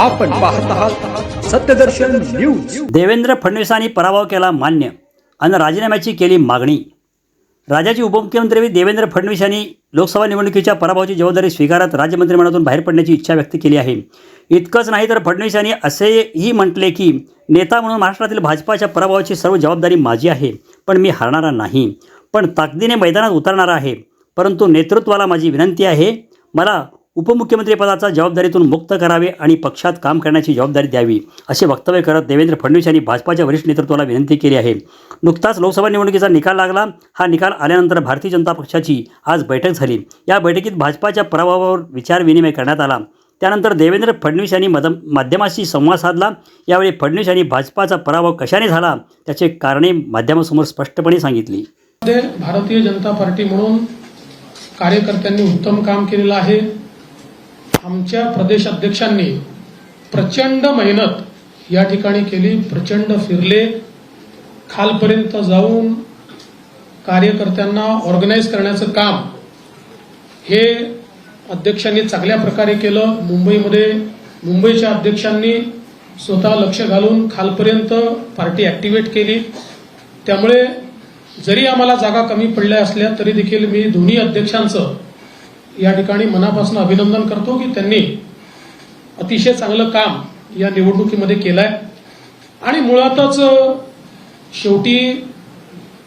आपण पाहत आहात सत्यदर्शन न्यूज. देवेंद्र फडणवीसांनी पराभव केला मान्य आणि राजीनाम्याची केली मागणी. राज्याचे उपमुख्यमंत्री देवेंद्र फडणवीस यांनी लोकसभा निवडणुकीच्या पराभवाची जबाबदारी स्वीकारत राज्य मंत्रिमंडळातून बाहेर पडण्याची इच्छा व्यक्त केली आहे. इतकंच नाही तर फडणवीस यांनी असेही म्हटले की नेता म्हणून महाराष्ट्रातील भाजपाच्या पराभवाची सर्व जबाबदारी माझी आहे पण मी हरणारा नाही. पण ताकदीने मैदानात उतरणारा आहे परंतु नेतृत्वाला माझी विनंती आहे मला उपमुख्यमंत्रीपदाचा जबाबदारीतून मुक्त करावे आणि पक्षात काम करण्याची जबाबदारी द्यावी असे वक्तव्य करत देवेंद्र फडणवीस यांनी भाजपाच्या वरिष्ठ नेतृत्वाला विनंती केली आहे. नुकताच लोकसभा निवडणुकीचा निकाल लागला. हा निकाल आल्यानंतर भारतीय जनता पक्षाची आज बैठक झाली. या बैठकीत भाजपाच्या पराभवावर विचारविनिमय करण्यात आला. त्यानंतर देवेंद्र फडणवीस यांनी मद माध्यमाशी संवाद साधला. यावेळी फडणवीस यांनी भाजपाचा पराभव कशाने झाला त्याचे कारणे माध्यमासमोर स्पष्टपणे सांगितली. भारतीय जनता पार्टी म्हणून कार्यकर्त्यांनी उत्तम काम केलेलं आहे. आमच्या प्रदेश अध्यक्षांनी प्रचंड मेहनत या ठिकाणी केली प्रचंड फिरले. खालपर्यंत जाऊन कार्यकर्त्यांना ऑर्गनाईज करण्याचं काम हे अध्यक्षांनी चांगल्या प्रकारे केलं. मुंबईमध्ये मुंबईच्या अध्यक्षांनी स्वतः लक्ष घालून खालपर्यंत पार्टी ऍक्टिव्हेट केली. त्यामुळे जरी आम्हाला जागा कमी पडल्या असल्या तरी देखील मी दोन्ही अध्यक्षांचं या ठिकाणी मनापासून अभिनंदन करतो की त्यांनी अतिशय चांगलं काम या निवडणुकीमध्ये केलंय. आणि मुळातच शेवटी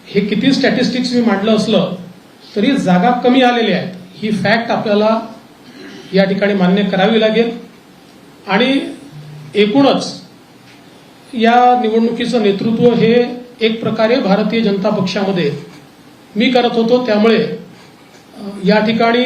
हे किती स्टॅटिस्टिक्स मी मांडलं असलं तरी जागा कमी आलेल्या आहेत ही फॅक्ट आपल्याला या ठिकाणी मान्य करावी लागेल. आणि एकूणच या निवडणुकीचं नेतृत्व हे एक प्रकारे भारतीय जनता पक्षामध्ये मी करत होतो. त्यामुळे या ठिकाणी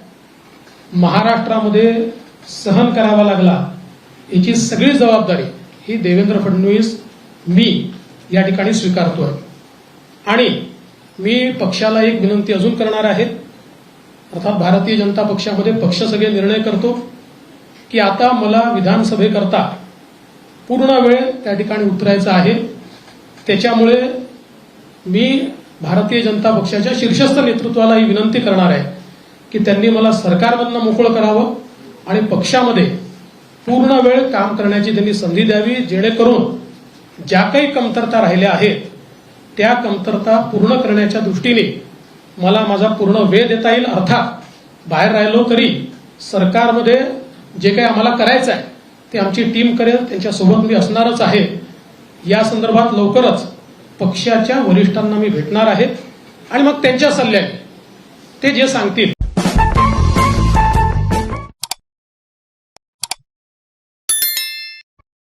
महाराष्ट्रामध्ये सहन करावा लागला याची सगळी जबाबदारी ही देवेंद्र फडणवीस मी या ठिकाणी स्वीकारतोय. आणि मी पक्षाला एक विनंती अजून करणार आहे. अर्थात भारतीय जनता पक्षामध्ये पक्ष सगळे निर्णय करतो की आता मला विधानसभेकरता पूर्ण वेळ त्या ठिकाणी उतरायचा आहे. त्याच्यामुळे मी भारतीय जनता पक्षाच्या शीर्षस्थ नेतृत्वाला ही विनंती करणार आहे. की त्यांनी मला सरकारमधनं मोकळं करावं आणि पक्षामध्ये पूर्ण वेळ काम करण्याची त्यांनी संधी द्यावी जेणेकरून ज्या काही कमतरता राहिल्या आहेत त्या कमतरता पूर्ण करण्याच्या दृष्टीने मला माझा पूर्ण वेळ देता येईल. अर्थात बाहेर राहिलो तरी सरकारमध्ये जे काही आम्हाला करायचं आहे ते आमची टीम करेल त्यांच्यासोबत मी असणारच आहे. या संदर्भात लवकरच पक्षाच्या वरिष्ठांना मी भेटणार आहे. आणि मग त्यांच्या सल्ल्याने ते जे सांगतील